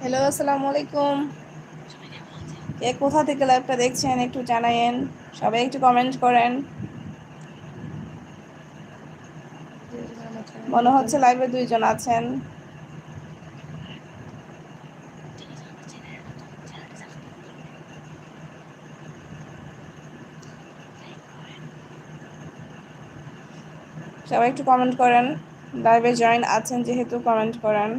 Hello আসসালামু আলাইকুম কে কোথা থেকে লাইভটা দেখছেন? একটু জানায়েন। সবাই একটু কমেন্ট করেন। মনে হচ্ছে লাইভে দুইজন আছেন। সবাই একটু কমেন্ট করেন। লাইভে জয়েন আছেন যেহেতু কমেন্ট করেন।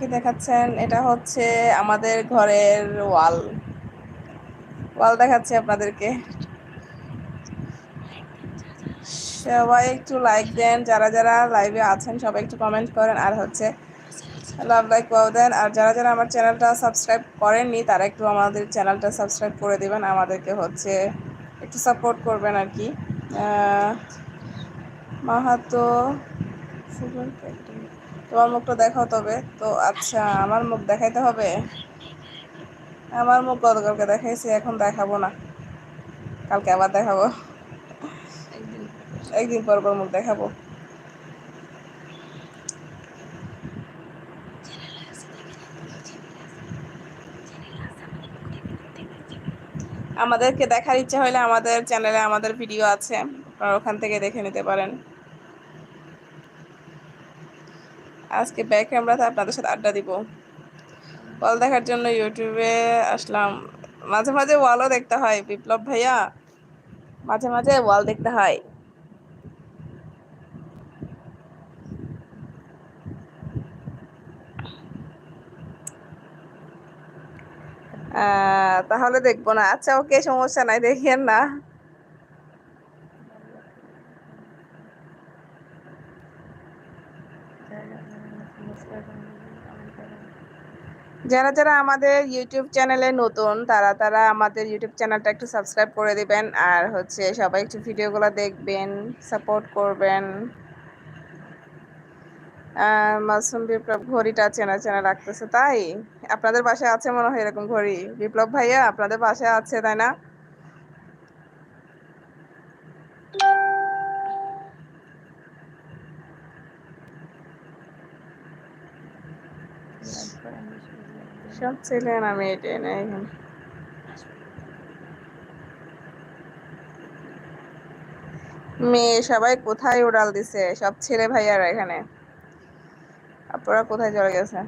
কি দেখাচ্ছেন? এটা হচ্ছে আমাদের ঘরের ওয়াল ওয়াল দেখাচ্ছি আপনাদেরকে। সবাই একটু লাইক দেন, যারা যারা লাইভে আছেন, সবাই একটু কমেন্ট করেন। আর হচ্ছে লাভ লাইক পাও দেন। আর যারা যারা আমার চ্যানেলটা সাবস্ক্রাইব করেননি, তারা একটু আমাদের চ্যানেলটা সাবস্ক্রাইব করে দেবেন। আমাদেরকে হচ্ছে একটু সাপোর্ট করবেন আর কি। মাহাতো তোমার মুখটা দেখাও তবে। তো আচ্ছা আমার মুখ দেখাইতে হবে? আমার মুখ গতকালকে দেখাইছি, এখন দেখাবো না। কালকে আবার দেখাবো। একদিন পর পর মুখ দেখাবো। আমাদেরকে দেখার ইচ্ছা হলে আমাদের চ্যানেলে আমাদের ভিডিও আছে, আপনারা ওখান থেকে দেখে নিতে পারেন। আজকে ব্যাক ক্যামেরাতে আপনাদের সাথে আড্ডা দিব। ওয়াল দেখার জন্য ইউটিউবে আসলাম। মাঝে মাঝে ওয়ালও দেখতে হয়, বিপ্লব ভাইয়া। মাঝে মাঝে ওয়াল দেখতে হয়। তাহলে দেখব না। আচ্ছা ওকে, সমস্যা নাই দেখিয়েন না। যারা যারা আমাদের ইউটিউব চ্যানেলে নতুন, তারা তারা আমাদের ইউটিউব চ্যানেলটা একটু সাবস্ক্রাইব করে দিবেন, আর হচ্ছে সবাই একটু ভিডিওগুলো দেখবেন সাপোর্ট করবেন। মাসুম বিপ্লব ঘড়িটা চেনা চেনা লাগতেছে, তাই? আপনাদের বাসায় আছে মনে হয় এরকম ঘড়ি। বিপ্লব ভাইয়া, আপনাদের বাসায় আছে, তাই না? সব ছিলেন আমি এটাই না এখানে। মেয়ে সবাই কোথায় উড়াল দিছে? সব ছেলে ভাইয়ারা এখানে। আপনারা কোথায় চলে গেছে?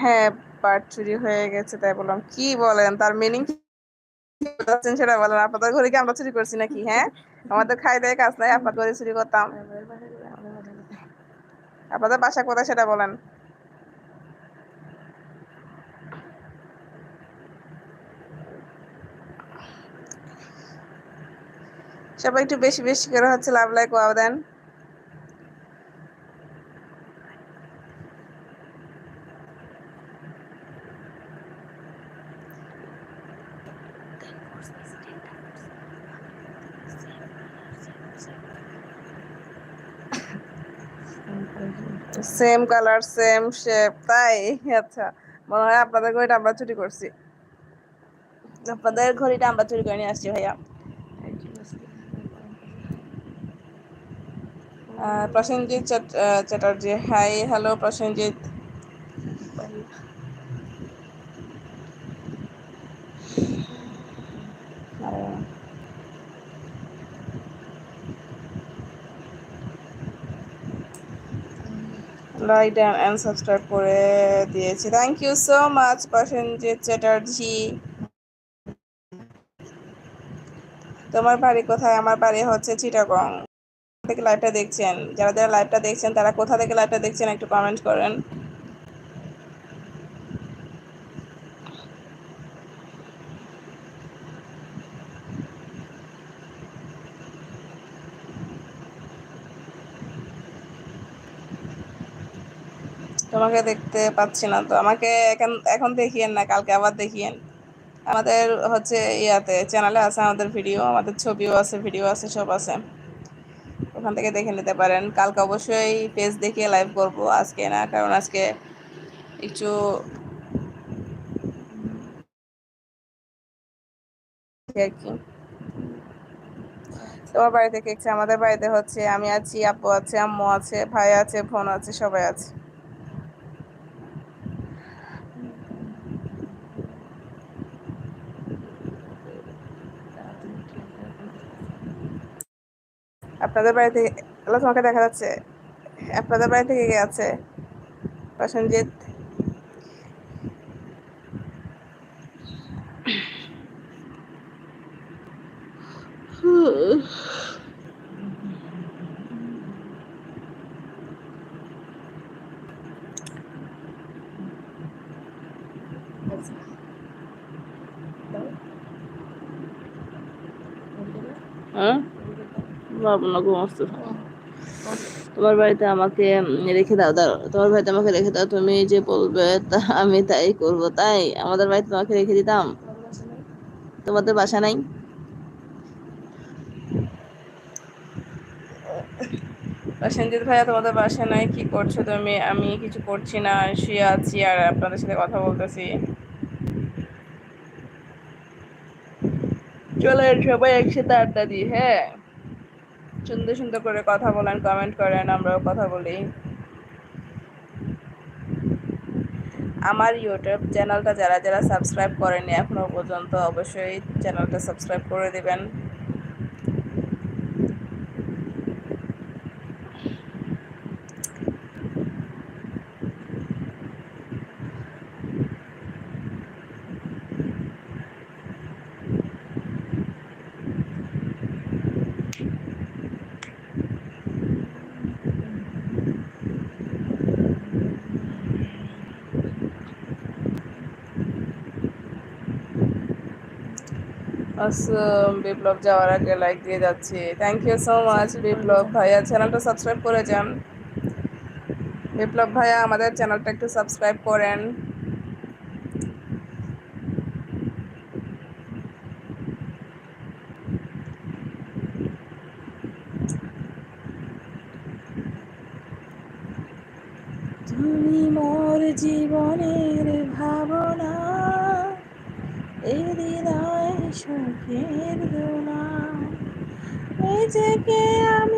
হ্যাঁ পাট চুরি হয়ে গেছে, তাই বললাম, কি বলেন? তার মিনিং সেটা বলেন? আপনাদের ঘরে কি আমরা চুরি করছি নাকি? হ্যাঁ? আমাদের খাই দেয় কাজ নাই আপনার ঘরে চুরি করতাম। আপনাদের বাসা কোথায় সেটা বলেন। সবাই একটু বেশি বেশি করে হচ্ছে লাভ লাইক ওয়াও দেন। সেম কালার সেম শেপ তাই? আচ্ছা মনে হয় আপনাদের ঘড়িটা আমরা চুরি করছি। আপনাদের ঘড়িটা আমরা চুরি করে নিয়ে আসছি, ভাইয়া। Prosenjit Chatterjee hi hello Prosenjit. Like and subscribe করে দিয়েছি। Thank you so much Prosenjit Chatterjee তোমার বাড়ি কোথায়? আমার বাড়ি হচ্ছে চিটাগং থেকে লাইভটা দেখছেন? যারা যারা লাইভটা দেখছেন, তারা কোথা থেকে লাইভটা দেখছেন একটু কমেন্ট করেন। তোমাকে দেখতে পাচ্ছি না তো। আমাকে এখন এখন দেখিয়েন না, কালকে আবার দেখিয়েন। আমাদের হচ্ছে ইয়াতে চ্যানেলে আছে আমাদের ভিডিও আমাদের ছবিও আছে ভিডিও আছে, সব আছে। ওখান থেকে দেখে নিতে পারেন। কালকে অবশ্যই পেজ দেখিয়ে লাইভ করব, আজকে না, কারণ আজকে একটু আর কি। তোমার বাড়িতে কে আমাদের বাড়িতে হচ্ছে আমি আছি, আপু আছে, আম্মু আছে, ভাই আছে, বোন আছে, সবাই আছে। আপনাদের বাড়ি থেকে আল্লাহ তোমাকে দেখা যাচ্ছে। আপনাদের বাড়ি থেকে আছে? প্রসেনজিৎ। হ্যাঁ ভাবনা ঘুমাচ্ছে তোমার বাড়িতে আমাকে রেখে দাও দাও তোমার বাড়িতে আমাকে রেখে দাও, তুমি যে বলবে তা আমি তাই করব, তাই? আমাদের বাড়িতে তোমাকে রেখে দিতাম? তোমাদের বাসা নাই? সঞ্জিত ভাইয়া, তোমাদের বাসা নাই? কি করছ তুমি? আমি কিছু করছি না, শুয়ে আছি আর আপনাদের সাথে কথা বলতেছি। চলে সবাই একসাথে আড্ডা দিই হ্যাঁ? সুন্দর সুন্দর করে কথা বলেন কমেন্ট করেন, আমরাও কথা বলি। আমার ইউটিউব চ্যানেলটা যারা যারা সাবস্ক্রাইব করেনি এখনও পর্যন্ত অবশ্যই চ্যানেলটা সাবস্ক্রাইব করে দেবেন। বিপ্লব যাওয়ার আগে লাইক দিয়ে যাচ্ছি। Thank you so much Biplob ভাইয়া। চ্যানেলটা সাবস্ক্রাইব করে যান। বিপ্লব ভাইয়া, আমাদের চ্যানেলটা একটু সাবস্ক্রাইব করেন। তুমি মোর জীবনের সুখের দোলা নিজেকে আমি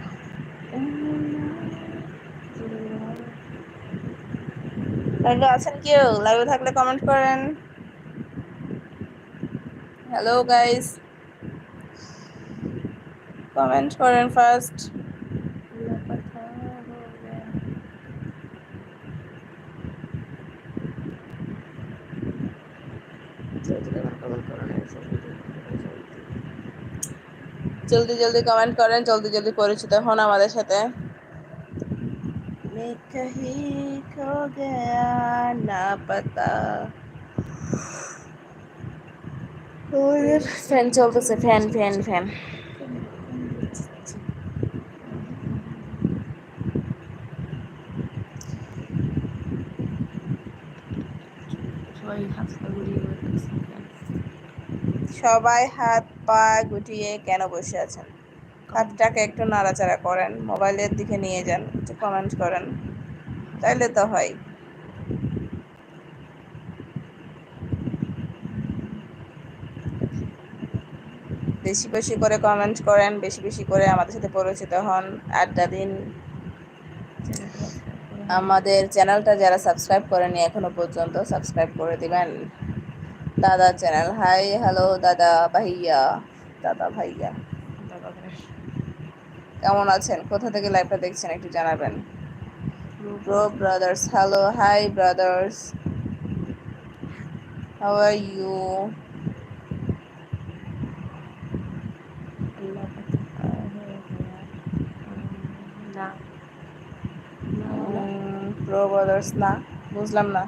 লাইভে আছেন কেউ? লাইভে থাকলে কমেন্ট করেন। হ্যালো গাইস কমেন্ট করেন ফার্স্ট জলদি জলদি কমেন্ট করেন, জলদি জলদি পরিচিত হন আমাদের সাথে। मैं कहीं खो गया ना पता ফ্যান চলতেছে ফ্যান ফ্যান ফ্যান সবাই হাত পা ঘুরিয়ে বসে আছে। সবাই হাত পা গুটিয়ে কেন বসে আছেন হাতটাকে একটু নাড়াচাড়া করেন, মোবাইলের দিকে নিয়ে যান, একটু কমেন্ট করেন। তাইলে তো হয়। বেশি বেশি করে কমেন্ট করেন, বেশি বেশি করে আমাদের সাথে পরিচিত হন, আড্ডা দিন। আমাদের চ্যানেলটা যারা সাবস্ক্রাইব করেনি এখনও পর্যন্ত সাবস্ক্রাইব করে দিবেন। দাদা চ্যানেল হাই হ্যালো দাদা ভাইয়া দাদা ভাইয়া। কেমন আছেন? কোথা থেকে লাইভটা দেখছেন একটু জানাবেন। Bro brothers hello hi brothers how are you bro brothers না। বুঝলাম না।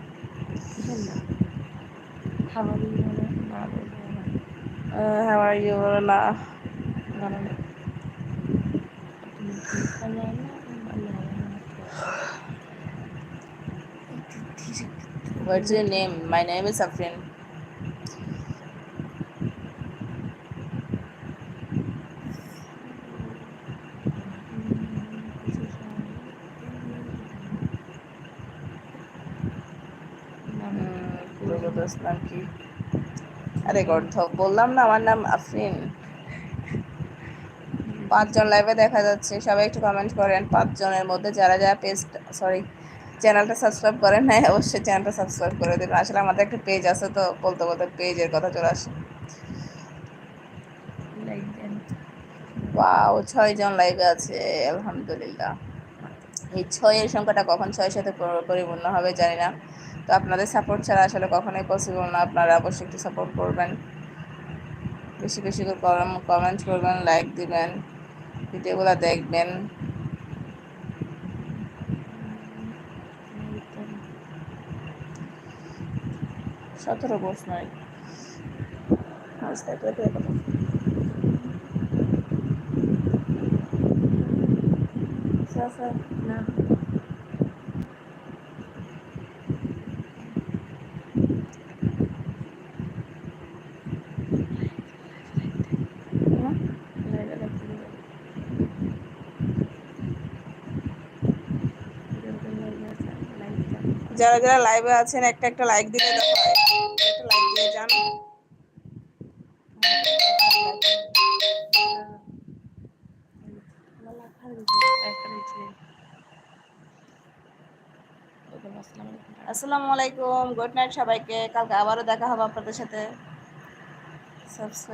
হাউ আর ইউ না। গানা না তুমি কি খালা না What's your name? My name is Afrin. নাম কি আরে গর্ধব, বললাম না আমার নাম আফরিন পাঁচজন লাইভে দেখা যাচ্ছে সবাই একটু কমেন্ট করেন পাঁচজনের মধ্যে যারা যারা পেজ সরি চ্যানেলটা সাবস্ক্রাইব করেন নাই অবশ্যই চ্যানেলটা সাবস্ক্রাইব করে দেবেন। আসলে আমাদের একটা পেজ আছে তো বলতে বলতে পেজের কথা চলে আসে। ওয়াও ছয়জন লাইভে আছে আলহামদুলিল্লাহ। এই ছয়ের সংখ্যাটা কখন ছয়ের সাথে পরিপূর্ণ হবে জানি না। তো আপনাদের সাপোর্ট ছাড়া আসলে কখনোই পসিবল না আপনারা অবশ্যই একটু সাপোর্ট করবেন। বেশি বেশি করে কমেন্ট করবেন লাইক দিবেন। ভিডিওগুলো দেখবেন। সতেরো আচ্ছা। না হুম? লাইভে দেখতে দিবে লাইভে আছে লাইক দেন যারা যারা লাইভে আছেন, একটা একটা লাইক দিলে হয়। একটা লাইক দিয়ে যান। আসসালামু আলাইকুম গুড নাইট সবাইকে। কালকে আবারও দেখা হবে আপনাদের সাথে। সাবস্ক্রাইব